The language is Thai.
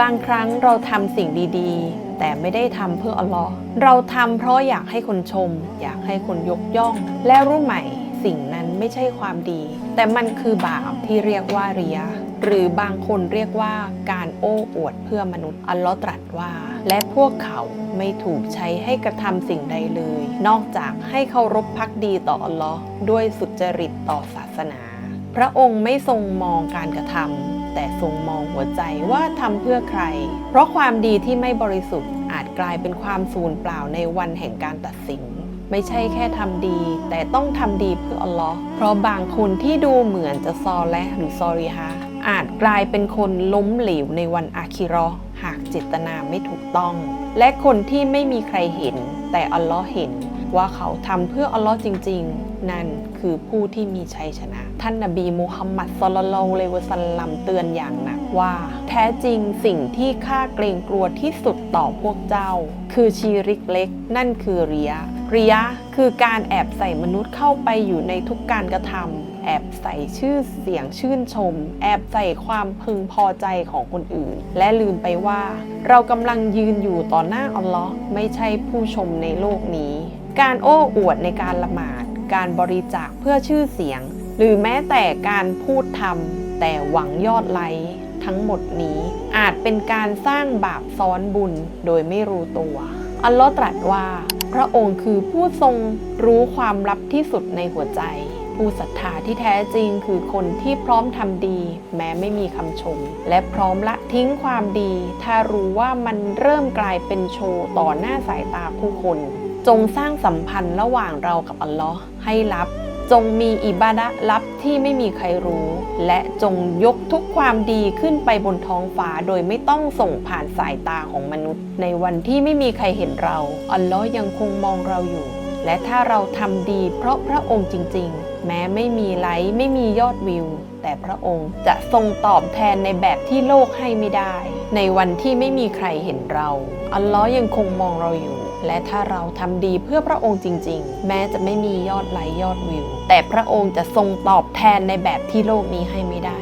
บางครั้งเราทำสิ่งดีๆ แต่ไม่ได้ทำเพื่ออัลลอฮ์เราทำเพราะอยากให้คนชม อยากให้คนยกย่อง และรู้ไหมสิ่งนั้นไม่ใช่ความดี แต่มันคือบาปที่เรียกว่าเรีย หรือบางคนเรียกว่าการโอ้อวดเพื่อมนุษย์อัลลอฮ์ตรัสว่า และพวกเขาไม่ถูกใช้ให้กระทำสิ่งใดเลย นอกจากให้เคารพพักดีต่ออัลลอฮ์ด้วยสุจริตต่อศาสนา พระองค์ไม่ทรงมองการกระทำ แต่ทรงมองหัวใจว่าทำเพื่อใคร เพราะความดีที่ไม่บริสุทธิ์อาจกลายเป็นความสูญเปล่าในวันแห่งการตัดสิน ไม่ใช่แค่ทำดี แต่ต้องทำดีเพื่ออัลลอฮ์เพราะบางคนที่ดูเหมือนจะซอและหรือซอริฮะอาจกลายเป็นคนล้มเหลวในวันอาคิราะห์หากเจตนาไม่ถูกต้อง และคนที่ไม่มีใครเห็น แต่อัลลอฮ์เห็น ว่าเขาทำเพื่ออัลลอฮ์จริง ๆ นั่นคือผู้ที่มีชัยชนะ ท่านนบีมูฮัมมัดสลลัลลอฮุอะลัยฮิวสัลลัมเตือนอย่างหนักว่า แท้จริงสิ่งที่ข้าเกรงกลัวที่สุดต่อพวกเจ้า คือชีริกเล็ก นั่นคือเรียะเรียะคือการแอบใส่มนุษย์เข้าไปอยู่ในทุกการกระทำ แอบใส่ชื่อเสียงชื่นชม แอบใส่ความพึงพอใจของคนอื่น และลืมไปว่า เรากำลังยืนอยู่ต่อหน้าอัลลอฮ์ไม่ใช่ผู้ชมในโลกนี้ การโอ้อวดในการละหมาด การบริจาคเพื่อชื่อเสียง หรือแม้แต่การพูดทำแต่หวังยอดไลค์ทั้งหมดนี้อาจเป็นการสร้างบาปซ้อนบุญโดยไม่รู้ตัว อัลลอฮ์ตรัสว่า พระองค์คือผู้ทรงรู้ความลับที่สุดในหัวใจ ผู้ศรัทธาที่แท้จริงคือคนที่พร้อมทำดี แม้ไม่มีคำชม และพร้อมละทิ้งความดี ถ้ารู้ว่ามันเริ่มกลายเป็นโชว์ต่อหน้าสายตาผู้คน จงสร้างสัมพันธ์ระหว่างเรากับอัลลอฮ์ให้ลับ จงมีอิบาดะลับที่ไม่มีใครรู้ และจงยกทุกความดีขึ้นไปบนท้องฟ้าโดยไม่ต้องส่งผ่านสายตาของมนุษย์ ในวันที่ไม่มีใครเห็นเรา อัลลอฮ์ยังคงมองเราอยู่ และถ้าเราทำดีเพราะพระองค์จริง ๆ แม้ไม่มีไลค์ไม่มียอดวิว แต่พระองค์จะทรงตอบแทนในแบบที่โลกให้ไม่ได้ ในวันที่ไม่มีใครเห็นเรา อัลลอฮ์ยังคงมองเราอยู่ และถ้าเราทำดีเพื่อพระองค์จริง ๆ แม้จะไม่มียอดไลค์ยอดวิว แต่พระองค์จะทรงตอบแทนในแบบที่โลกนี้ให้ไม่ได้